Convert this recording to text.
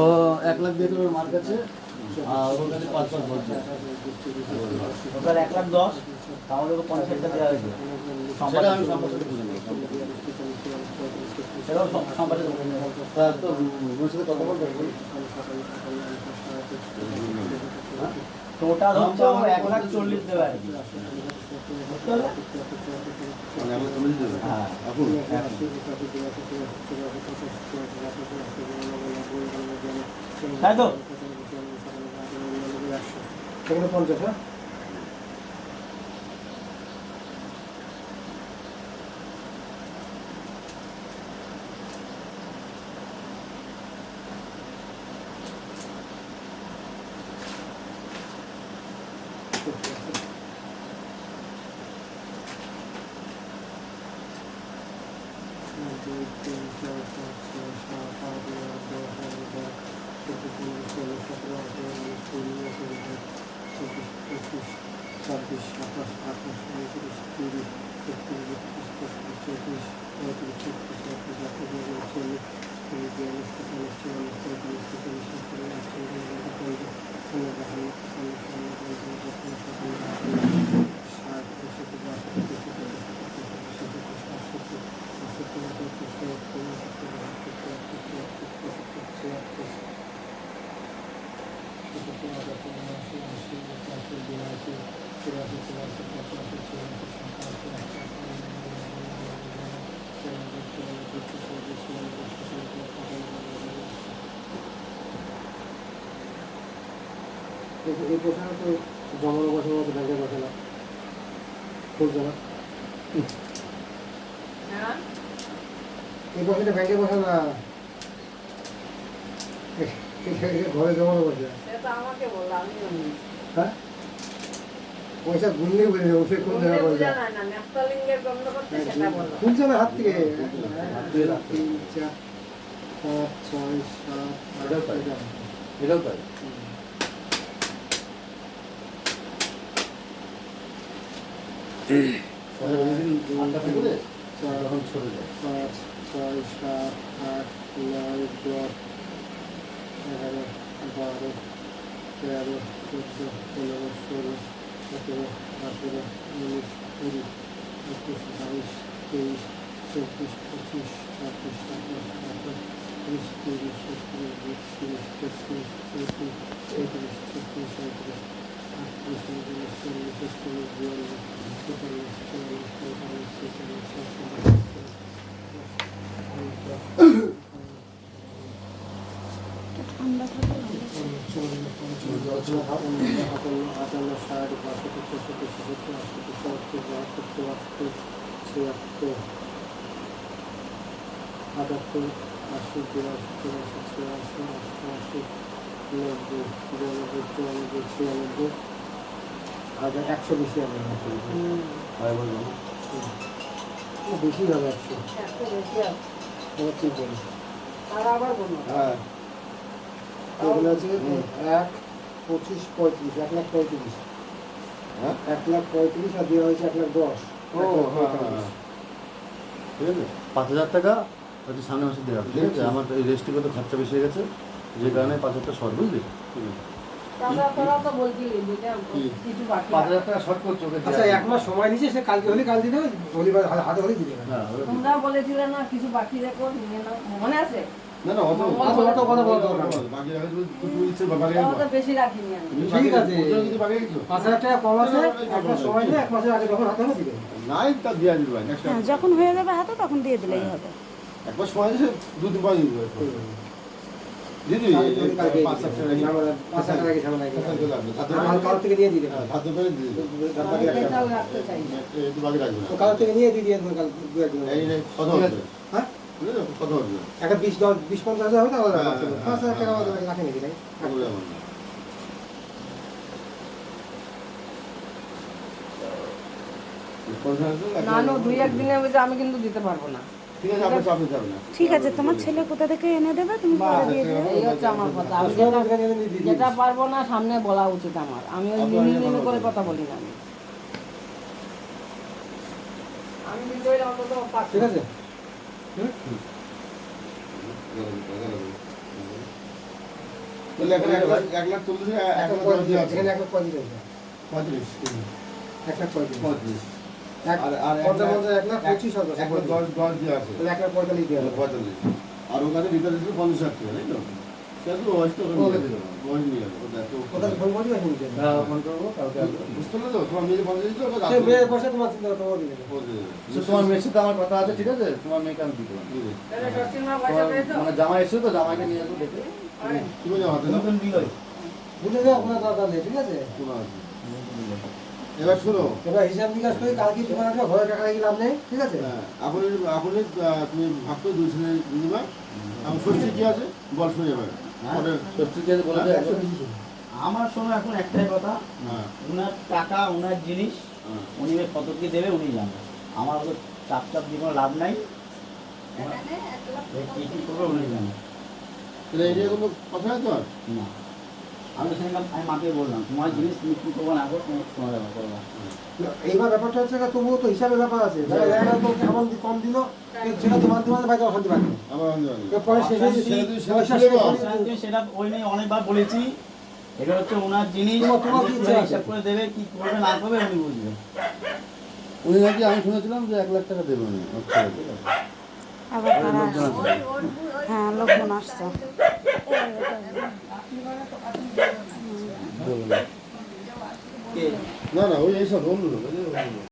ও এক লাখ দিয়ে দেবে মার কাছে। তাহলে টোটাল হচ্ছে এক লাখ চল্লিশ দেবে আর কি তাই তো সেখানে পঞ্চাশ হ্যাঁ দুই তিন চোদ্দ পনেরো ষোলো সতেরো আঠারো উনিশ কুড়ি একুশ বাইশ চব্বিশ পঁচিশ ছাব্বিশ সাতাশ আঠাশ উনত্রিশ তিরিশ একত্রিশ বত্রিশ তেত্রিশ চৌত্রিশ পঁয়ত্রিশ ছত্রিশ আটত্রিশ আটত্রিশ চল্লিশ চল্লিশ বিয়াল্লিশ তেতাল্লিশ চুয়াল্লিশ পঁয়তাল্লিশ ছেচল্লিশ সাতচল্লিশ আটচল্লিশ উনপঞ্চাশ পঞ্চাশ বাহান্ন তিপ্পান্ন এই প্রশ্ন তো জমানো বসানো মতো ব্যাংকে বসে না। খুলছে না এই পয়সাটা ব্যাংকে বসে না ঘরে জমানো পয়সা সেটা আমাকে বলল আমি জানি। হ্যাঁ? পয়সা গুনলে বুঝে সে কোন জায়গায় পয়সা। খুলছে না হাত থেকে? তিন চার পাঁচ ছয় সাত এটাও তাই চার যায়। পাঁচ ছয় সাত আট নয় দশ এগারো বারো তেরো চোদ্দ পনেরো ষোলো সতেরো আঠেরো উনিশ কুড়ি একুশ বাইশ তেইশ চব্বিশ পঁচিশ ছাব্বিশ সাতাশ আঠাশ ত্রিশ তিরিশ একত্রিশ তেত্রিশ চৌত্রিশ চৌত্রিশ ছত্রিশ সাঁত্রিশ আটত্রিশ উনত্রিশ চল্লিশ একচল্লিশ বিয়াল্লিশ তেতাল্লিশ চুয়াল্লিশ পঁয়তাল্লিশ ছেচল্লিশ সাতচল্লিশ আটান্ন আটাত্তর আশি বিরাশি অষ্টআশি নব্বই বিরানব্বই চুরানব্বই ছিয়ানব্বই হাজার একশো বেশি হবে বেশি একশো ঠিক বলি। হ্যাঁ এগুলো এক পঁচিশ পঁয়ত্রিশ এক লাখ পঁয়ত্রিশ। এক লাখ পঁয়ত্রিশ আর দেওয়া হয়েছে এক লাখ দশ। ও হ্যাঁ হ্যাঁ ঠিক আছে? পাঁচ হাজার টাকা হচ্ছে সামনে মাসে দেওয়া হবে, ঠিক আছে? আমার এই রেজিস্ট্রিগত খরচা বেশি হয়ে গেছে। যে কারণে পাঁচ হাজার টাকা শর্ট বুঝলি? পাঁচ হাজার টাকা শর্ট করছে আচ্ছা এক মাস সময় নিচ্ছে সে কালকে হলে কাল দিয়ে দেবে হাতে হলে দিয়ে দেবে হ্যাঁ তোমরা বলেছিলে না কিছু বাকি রেখো মনে আছে? না না অত অত অত কথা বলতে হবে বাকি রাখা তুমি ইচ্ছে বাকি তাও বেশি রাখিনি আমি। ঠিক আছে। ওজন বাকি রেখেছো? পাঁচ হাজার টাকা কম আছে এক সময় নিয়ে এক মাসের আগে যখন হাতে হলে দিয়ে নাই তা দিয়ে দিবে হ্যাঁ যখন হয়ে যাবে হাতে তখন দিয়ে দিলেই হবে। একবার সময় দিন দিয়ে দিবি কালকে হলে কালকে পাঁচ হাজার টাকা পাঁচ হাজার টাকা ঝামেলা পাঁচ হাজার টাকা লাগবে। কাল কাল থেকে দিয়ে দিয়ে দেবে। হ্যাঁ, দিয়ে দিবি। বাকি রাখবে। কাল থেকে নিয়ে দিয়ে দিয়ে কাল দু একদিন এই একটা বিশ দশ বিশ পঞ্চাশ হাজার হবে পাঁচ হাজার টাকা রাখে নাকি তাই? ঠিক আছে তোমার ছেলে কোথা থেকে এনে দেবে? তুমি এই হচ্ছে আমার কথা। যেটা পারব না সামনে বলা উচিত আমার। আমি করে কথা বলি না আমি। ঠিক আছে? এক লাখ এক লাখ চল্লিশ এক লাখ এক লাখ পঁয়ত্রিশ। পঁয়ত্রিশ এক পঁয়ত্রিশ পঁয়ত্রিশ আর ওখানে ভিতরে পঞ্চাশ টাকা তাই তো? তোমার। মেয়ের সাথে আমার কথা আছে ঠিক আছে? তোমার মেয়েকে আমি দিতে? মানে জামাই এসে তো জামাইকে নিয়ে আসব দেখে। বুঝে যাও আপনার নেই ঠিক আছে? এবার শোনো। এবার হিসাব নিকাশ করে কালকে তোমার আসবে ঘরে টাকা রেখে লাভ নেই ঠিক আছে? হ্যাঁ, এখন এখন তুমি ভাগ করে দুই ছেলে আমি ষষ্ঠী কি আছে? বল শুনে যাবে বলে দেয় একশো আমার শোনো এখন একটাই কথা। হ্যাঁ। ওনার টাকা ওনার জিনিস হ্যাঁ। উনি কত কি দেবে উনি জানেন আমার তো চাপ চাপ দিয়ে কোনো লাভ নাই কি কি করবে উনি জানেন কথা আছে না। আমি সেখানে আমি মাকে বললাম তোমার জিনিস তুমি কি করব না করো তোমার তোমার ব্যাপার করবা এইবার ব্যাপারটা হচ্ছে যে তবুও তো হিসাবের ব্যাপার আছে। কম দিল সেটা তোমার তোমার ভাই অশান্তি। পরে হয়ে ছেলে দুই ছেলে পয়সা ছেলে শেষ বাবা। হয়ে স্যার, তুমি সেটা ওই নিয়ে অনেকবার বলেছি। এটা হচ্ছে ওনার জিনিস তোমার- তোমার কি? হিসাব করে দেবে কি করবে না করবে উনি বুঝবে। উনি নাকি আমি শুনেছিলাম যে এক লাখ টাকা দেবে উনি। আচ্ছা ঠিক আছে। আবার তারা। হ্যাঁ লোকজন আসছে না। না ওই এইসব অন্য